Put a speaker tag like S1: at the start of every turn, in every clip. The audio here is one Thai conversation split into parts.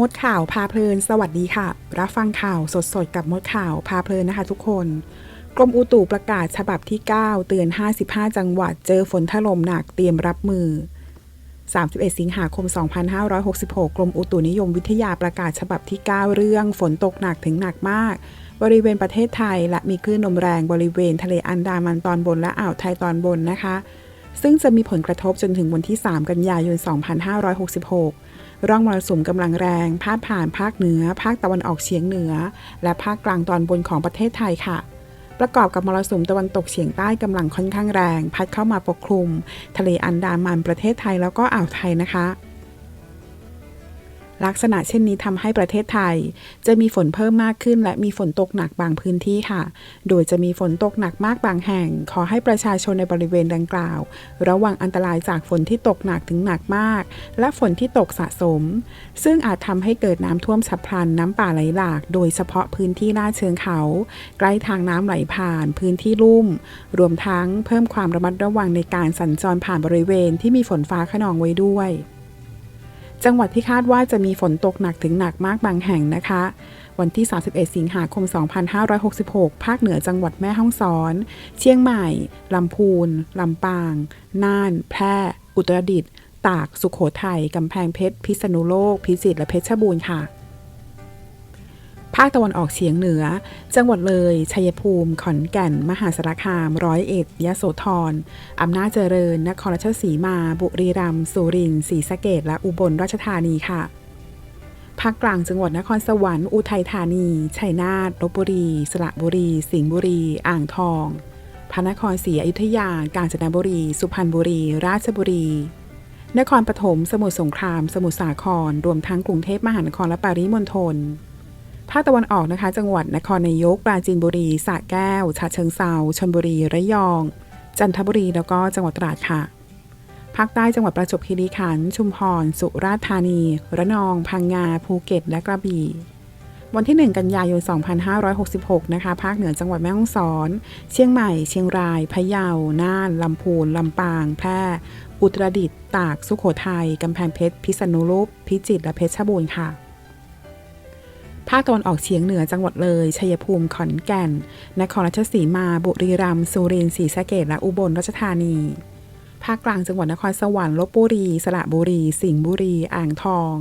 S1: มดข่าวพาเพลิน สวัสดีค่ะ รับฟังข่าวสดๆ กับมดข่าวพาเพลินนะคะทุกคน กรมอุตุประกาศฉบับที่ 9 เตือน 55 จังหวัด เจอฝนถล่มหนักเตรียมรับมือ 31 สิงหาคม 2566 กรมอุตุนิยมวิทยาประกาศฉบับที่ 9 เรื่องฝนตกหนักถึงหนักมาก บริเวณประเทศไทย และมีคลื่นลมแรงบริเวณทะเลอันดามันตอนบนและอ่าวไทยตอนบนนะคะ ซึ่งจะมีผลกระทบจนถึงวันที่ 3 กันยายน 2566 ร่องมรสุมกำลังแรงพาดผ่านภาคเหนือ ภาคตะวันออกเฉียงเหนือ และภาคกลางตอนบนของประเทศไทยค่ะ ประกอบกับมรสุมตะวันตกเฉียงใต้กำลังค่อนข้างแรง พัดเข้ามาปกคลุม ทะเลอันดามันประเทศไทยแล้วก็อ่าวไทยนะคะ ลักษณะเช่นนี้ทำให้ประเทศไทย จะมีฝนเพิ่มมากขึ้น และมีฝนตกหนักบางพื้นที่ค่ะ โดยจะมีฝนตกหนักมากบางแห่ง ขอให้ประชาชนในบริเวณดังกล่าว ระวังอันตรายจากฝนที่ตกหนักถึงหนักมาก และฝนที่ตกสะสม ซึ่งอาจทำให้เกิดน้ำท่วมฉับพลันน้ำป่าไหลหลาก โดยเฉพาะพื้นที่ลาดเชิงเขา ใกล้ทางน้ำไหลผ่าน พื้นที่ลุ่ม รวมทั้งเพิ่มความระมัดระวังในการสัญจรผ่านบริเวณที่มีฝนฟ้าขนองไว้ด้วย จังหวัดที่คาดว่าจะมีฝนตกหนักถึงหนักมากบางแห่งนะคะ วันที่ 31 สิงหาคม 2566 ภาคเหนือจังหวัดแม่ฮ่องสอน เชียงใหม่ ลำพูน ลำปาง น่าน แพร่ อุตรดิตถ์ ตาก สุขโขทัย กำแพงเพชร พิษณุโลก พิจิตร และเพชรบูรณ์ค่ะ ภาคตะวันออกเฉียงเหนือ จังหวัดเลย ชัยภูมิ ขอนแก่น มหาสารคาม ร้อยเอ็ด ยะโสธร อำนาจเจริญ นครราชสีมา บุรีรัมย์ สุรินทร์ ศรีสะเกษและอุบลราชธานีค่ะ ภาคกลางจังหวัดนครสวรรค์ อุทัยธานี ชัยนาทลบบุรี สระบุรี สิงห์บุรี อ่างทอง พระนครศรีอยุธยา กาญจนบุรี สุพรรณบุรี ราชบุรีนครปฐม สมุทรสงคราม สมุทรสาคร รวมทั้งกรุงเทพมหานครและปริมณฑล ภาคตะวันออกนะคะ จังหวัดนครนายก ปราจีนบุรีสระแก้วฉะเชิงเซาชลบุรี ระยอง จันทบุรี แล้วก็จังหวัดตราดค่ะ ภาคใต้จังหวัดประจวบคีรีขันธ์ชุมพร สุราษฎร์ธานี ระนอง พังงา ภูเก็ต และกระบี่วันที่ 1 กันยายน 2566 นะคะ ภาคเหนือจังหวัดแม่ฮ่องสอน เชียงใหม่ เชียงราย พะเยา น่าน ลำพูน ลำปาง แพร่ อุตรดิตถ์ ตาก สุโขทัย กำแพงเพชร พิษณุโลก พิจิตร และเพชรบูรณ์ค่ะ ภาคตะวันออกเฉียงเหนือจังหวัดเลย ชัยภูมิ ขอนแก่น นครราชสีมา บุรีรัมย์ สุรินทร์ ศรีสะเกษและอุบลราชธานี ภาคกลางจังหวัดนครสวรรค์ลบบุรี สระบุรี สิงห์บุรี อ่างทอง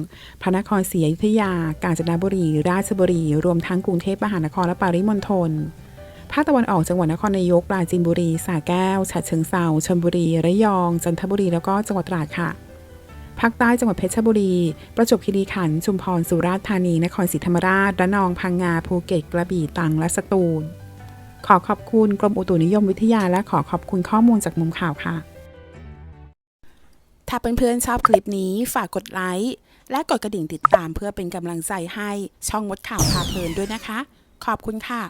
S1: พระนครศรีอยุธยา กาญจนบุรี ราชบุรี รวมทั้งกรุงเทพมหานครและปริมณฑลภาคตะวันออกจังหวัดนครนายก ปราจีนบุรี สระแก้วฉะเชิงเซาชลบุรี ระยอง จันทบุรี แล้วก็จังหวัดตราดค่ะาคใต้จังหวัดเพชรบุรี ประจวบคีรีขันธ์ชุมพรสุราษฎร์ธานี นครศรีธรรมราชระนองพังงาภูเก็ตกระบี่ตรังและสตูล ขอขอบคุณกรมอุตุนิยมวิทยาและขอขอบคุณข้อมูลจากมุมข่าวค่ะ ถ้าเพื่อนๆชอบคลิปนี้ฝากกดไลค์และกดกระดิ่งติดตามเพื่อเป็นกำลังใจให้ช่องมดข่าวพาเพลินด้วยนะคะ ขอบคุณค่ะ